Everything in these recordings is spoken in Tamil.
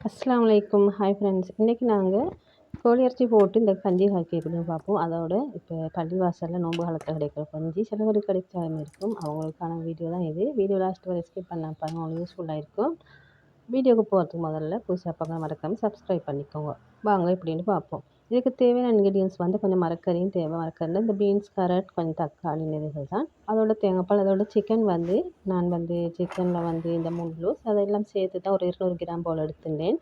அஸ்லாம் வலைக்கும் ஹாய் ஃப்ரெண்ட்ஸ் இன்றைக்கி நாங்கள் கோழி இறைச்சி போட்டு இந்த கஞ்சி காய்க்க எப்படின்னு பார்ப்போம். அதோட இப்போ பள்ளிவாசலில் நோன்பு காலத்தில் கிடைக்கிற கஞ்சி சிலவருக்கு கிடைக்காம இருக்கும். அவங்களுக்கான வீடியோ தான் இது. வீடியோ லாஸ்ட் வரை ஸ்கிப் பண்ண பாருங்கள் உங்களுக்கு யூஸ்ஃபுல்லாக இருக்கும். வீடியோக்கு போகிறதுக்கு முதல்ல புதுசாக பார்க்க மறக்காமல் சப்ஸ்கிரைப் பண்ணிக்கோங்க. வாங்க இப்படின்னு பார்ப்போம். இதுக்கு தேவையான இன்க்ரீடியன்ஸ் வந்து கொஞ்சம் மரக்கறியும் தேவை. மரக்கறியில் இந்த பீன்ஸ் கேரட் கொஞ்சம் தக்காளி இதுகள் தான். அதோட தேங்காய்பால் அதோட சிக்கன் வந்து நான் வந்து சிக்கனில் வந்து இந்த மூணு லூஸ் அதெல்லாம் சேர்த்து தான் ஒரு இருநூறு கிராம் போல் எடுத்துட்டேன்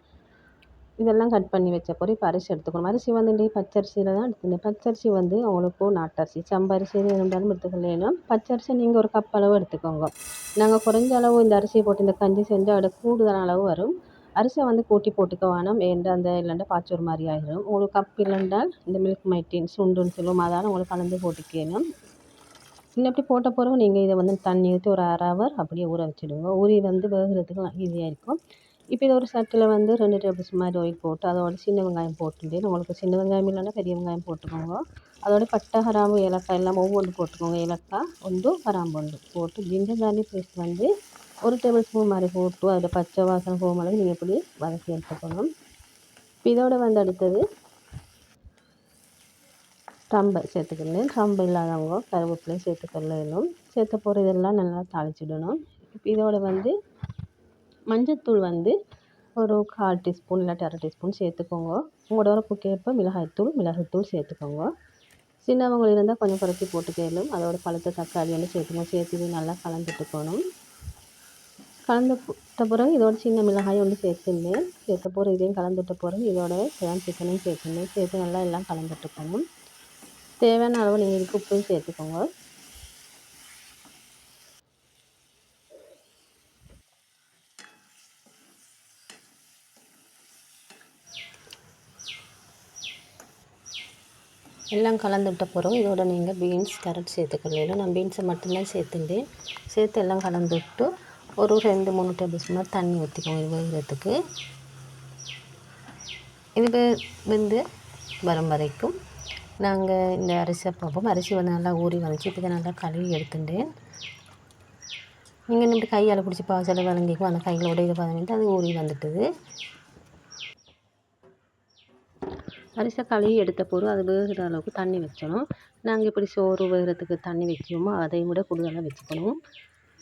இதெல்லாம் கட் பண்ணி வச்ச பிறகு இப்போ அரிசி எடுத்துக்கணும். அரிசி வந்து இன்றைக்கி பச்சரிசியில் தான் எடுத்துட்டேன் பச்சரிசி வந்து உங்களுக்கு நாட்டரிசி சம்பரிசி எது இருந்தாலும் எடுத்துக்கலாம். பச்சரிசி நீங்கள் ஒரு கப் அளவு எடுத்துக்கோங்க. நாங்கள் குறைஞ்ச அளவு இந்த அரிசியை போட்டு இந்த கஞ்சி செஞ்சால் அதோட கூடுதலான அளவு வரும். அரிசியை வந்து கூட்டி போட்டுக்க வேணாம். ஏன்டா அந்த இல்லைண்டா பாய்ச்சோறு மாதிரி ஆகிடும் உங்களுக்கு கப் இல்லைண்டால் இந்த மில்க் மைட்டின் சுண்டுன்னு சொல்லுவோம். அதால் உங்களுக்கு கலந்து போட்டுக்கணும். இன்னும் அப்படி போட்ட பிறகு நீங்கள் இதை வந்து தண்ணி ஊற்றி ஒரு அரை ஹவர் அப்படியே ஊற வச்சுடுங்க. ஊறி வந்து வேகிறதுக்கு ஈஸியாக இருக்கும். இப்போ இது ஒரு சட்டில் வந்து ரெண்டு டேபிள் ஸ்பூன் மாதிரி ஆயில் போட்டு அதோட சின்ன வெங்காயம் போட்டுட்டு உங்களுக்கு சின்ன வெங்காயம் இல்லைன்னா பெரிய வெங்காயம் போட்டுக்கோங்க. அதோட பட்டை கிராம்பு ஏலக்காய் எல்லாம் ஒவ்வொன்று போட்டுக்கோங்க. ஏலக்காய் ஒன்று கிராம்பு ஒன்று போட்டு ஜிஞ்சர் கார்லிக் பேஸ்ட் வந்து ஒரு டேபிள் ஸ்பூன் மாதிரி போட்டு அதில் பச்சை வாசனை போகும் அளவு நீங்கள் இப்படி வதக்கி எடுத்துக்கணும் இப்போ வந்து அடுத்தது ரம்பை சேர்த்துக்கணும். ரம்பை இல்லாதவங்க கருவேப்பிலையும் சேர்த்துக்கொள்ளணும் சேர்த்த போகிற இதெல்லாம் நல்லா தாளிச்சிடணும். இப்போ இதோட வந்து மஞ்சத்தூள் வந்து ஒரு கால் டீஸ்பூன் இல்லாட்டி அரை டீஸ்பூன் சேர்த்துக்கோங்க. உங்களோட உரப்புக்கேற்ப மிளகாய்த்தூள் மிளகுத்தூள் சேர்த்துக்கோங்க. சின்னவங்க இருந்தால் கொஞ்சம் குறைச்சி போட்டுக்கலும் அதோட பழுத்த தக்காளி வந்து சேர்த்துக்கணும் சேர்த்து நல்லா கலந்துட்டுக்கணும். கலந்து விட்ட பிறகு இதோட சின்ன மிளகாய் ஒன்று சேர்த்துருந்தேன். சேர்த்த பிறகு இதையும் கலந்து விட்ட பிறகு இதோட சிக்கன் சிக்கனையும் சேர்த்துருந்தேன். சேர்த்து நல்லா எல்லாம் கலந்துட்டுக்கணும் தேவையான அளவு நீங்கள் இதுக்கு உப்பும் சேர்த்துக்கோங்க. எல்லாம் கலந்து விட்ட பிறகு இதோட நீங்கள் பீன்ஸ் கேரட் சேர்த்துக்கொள்ளலாம் நான் பீன்ஸை மட்டும்தான் சேர்த்துட்டேன் சேர்த்து எல்லாம் கலந்து விட்டு ஒரு ரெண்டு மூணு டேபிள் ஸ்பூன் தண்ணி ஊற்றிக்கோங்க இது வேகிறதுக்கு இது வெந்து வரும் வரைக்கும் நாங்கள் இந்த அரிசியை பார்ப்போம் அரிசி வந்து நல்லா ஊறி வந்துச்சு இப்போ நல்லா கழுவி எடுத்துட்டேன். நீங்கள் நின்று கையால் பிடிச்சி பாசலை வழங்கிக்கும் அந்த கையில் உடையில பதினெட்டு அது ஊறி வந்துட்டுது. அரிசி கழுவி எடுத்த பொருள் அது வேகிற அளவுக்கு தண்ணி வச்சணும் நாங்கள் இப்படி சோறு வேகிறதுக்கு தண்ணி வைக்கிறோமோ அதையும் விட கூடுதலாக வச்சுக்கணும்.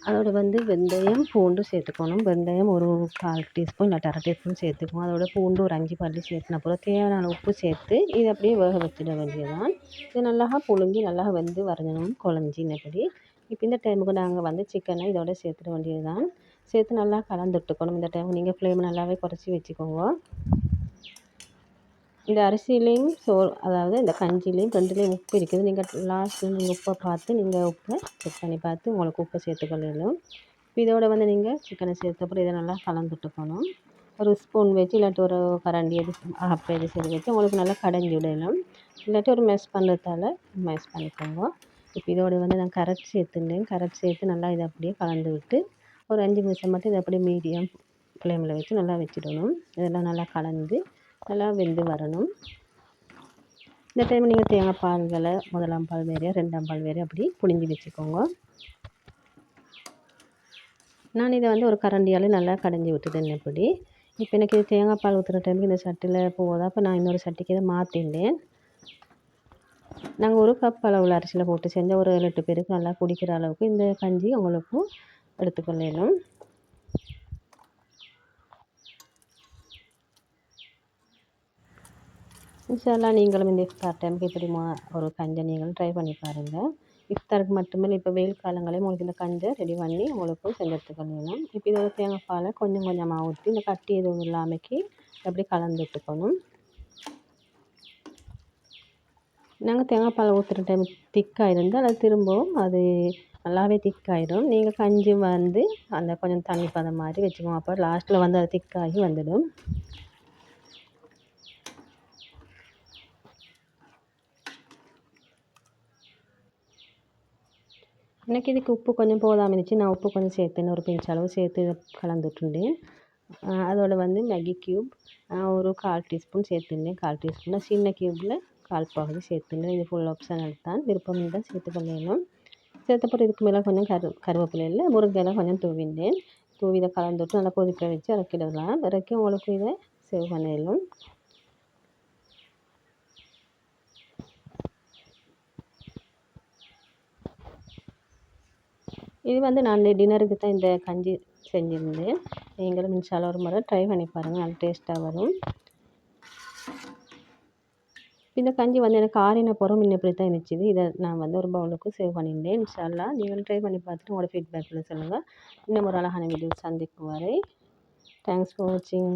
அதோட வந்து வெந்தயம் பூண்டு சேர்த்துக்கணும். வெந்தயம் ஒரு கால் டீஸ்பூன் இல்லாட்டி அரை டீஸ்பூன் சேர்த்துக்கணும். அதோட பூண்டு ஒரு அஞ்சு பல்லி சேர்த்துன அப்புறம் தேவையான உப்பு சேர்த்து இதை அப்படியே வேக வச்சிட வேண்டியதுதான். இது நல்லா புழுங்கி நல்லா வெந்து வரைஞ்சணும் குழஞ்சினபடி. இப்போ இந்த டைமுக்கு நாங்கள் வந்து சிக்கனை இதோட சேர்த்துட வேண்டியது தான் சேர்த்து நல்லா கலந்துட்டுக்கணும். இந்த டைம் நீங்கள் ஃப்ளேம் நல்லாவே குறைச்சி வச்சுக்கோங்க. இந்த அரிசியிலையும் சோறு அதாவது இந்த கஞ்சிலையும் ரெண்டுலேயும் உப்பு இருக்குது. நீங்கள் லாஸ்ட்டில் நீங்கள் உப்பை பார்த்து நீங்கள் உப்பை செக் பண்ணி பார்த்து உங்களுக்கு உப்பை சேர்த்துக்கொள்ளணும் இதோடு வந்து நீங்கள் சிக்கனை சேர்த்தப்பறம் இதை நல்லா கலந்துட்டுக்கணும் ஒரு ஸ்பூன் வச்சு இல்லாட்டி ஒரு கரண்டி எது ஆஃப் எது சரி வச்சு உங்களுக்கு நல்லா கடைஞ்சி விடணும். இல்லாட்டி ஒரு மெஸ் பண்ணுறதால மெஸ் பண்ணிக்கோங்க. இப்போ இதோட வந்து நான் கரெக்ட் சேர்த்துட்டேன். கரெக்ட் சேர்த்து நல்லா இதை அப்படியே கலந்து விட்டு ஒரு அஞ்சு நிமிஷம் மட்டும் இதை அப்படியே மீடியம் ஃப்ளேமில் வச்சு நல்லா வச்சிடணும். இதெல்லாம் நல்லா கலந்து நல்லா வெந்து வரணும். இந்த டைம் நீங்கள் தேங்காய் பால்களை முதலாம் பால் வேறு ரெண்டாம் பால் வேறு அப்படி புழிஞ்சி வச்சுக்கோங்க. நான் இதை வந்து ஒரு கரண்டியால் நல்லா கடைஞ்சி விட்டுட்டேன் இப்படி இப்போ எனக்கு இது தேங்காய் பால் ஊற்றுற டைமுக்கு இந்த சட்டியில் போகுதா. அப்போ நான் இன்னொரு சட்டிக்கு இதை மாற்றிட்டேன் நாங்கள் ஒரு கப் அளவில் அரிசியில் போட்டு செஞ்சால் ஒரு ஏழு எட்டு பேருக்கு நல்லா குடிக்கிற அளவுக்கு இந்த கஞ்சி உங்களுக்கும் எடுத்துக்கொள்ளணும். இன்ஷால்லா நீங்களும் இந்த இஃப்தார் டைமுக்கு எப்படிமா ஒரு கஞ்சை நீங்களும் ட்ரை பண்ணி பாருங்கள் இஃப்தாருக்கு மட்டுமே இப்போ வெயில் காலங்களே உங்களுக்கு இந்த கஞ்சை ரெடி பண்ணி உங்களுக்கு செஞ்சு எடுத்துக்கணும் இப்போ இதோட தேங்காய் பாலை கொஞ்சம் கொஞ்சமாக ஊற்றி இந்த கட்டி எதுவும் இல்லாமக்கி அப்படி கலந்து விட்டுக்கணும் நாங்கள் தேங்காய் பால் ஊற்றுற டைம் திக்காக இருந்தால் அது திரும்பவும் அது நல்லாவே திக்காயிடும். நீங்கள் கஞ்சி வந்து அந்த கொஞ்சம் தண்ணி பதம் மாதிரி வச்சுக்கோங்க. அப்போ லாஸ்ட்டில் வந்து அது திக்காகி வந்துடும். எனக்கு இதுக்கு உப்பு கொஞ்சம் போதாமல் இருந்துச்சு. நான் உப்பு கொஞ்சம் சேர்த்தேன். ஒரு பிஞ்ச் அளவு சேர்த்து கலந்து அதோட வந்து மேகி க்யூப் ஒரு கால் டீஸ்பூன் சேர்த்துருந்தேன். கால் டீஸ்பூன் சின்ன க்யூப்பில் கால் பகுதி சேர்த்துருந்தேன். இது ஃபுல் ஆப்ஷனல் தான். விருப்பம் இருந்தால் சேர்த்துக்கொள்ளணும் சேர்த்த பிறகு இதுக்கு மேலே கொஞ்சம் கரு கருவேப்பிலையில் முருங்கையெல்லாம் கொஞ்சம் தூவிந்தேன் தூவி இதை கலந்துட்டு நல்லா கொதிக்க வச்சு இறக்கிடலாம் இறக்கி உங்களுக்கு இதை சேவ் பண்ணிடலாம் இது வந்து நான் டின்னருக்கு தான் இந்த கஞ்சி செஞ்சுருந்தேன். நீங்களும் இன்ஷால்லா ஒரு முறை ட்ரை பண்ணி பாருங்கள் நல்லா டேஸ்ட்டாக வரும். இந்த கஞ்சி வந்து எனக்கு ஆறின புறம் இன்னும் இப்படி தான் இருந்துச்சு. இதை நான் வந்து ஒரு பவுலுக்கு சேவ் பண்ணியிருந்தேன். இன்ஷால்லா நீங்களும் ட்ரை பண்ணி பார்த்துட்டு உங்களோட ஃபீட்பேக்கில் சொல்லுங்கள் இன்னும் ஒரு அழகான வீடியோ சந்திக்கும் வரை. தேங்க்ஸ் ஃபார் வாட்சிங்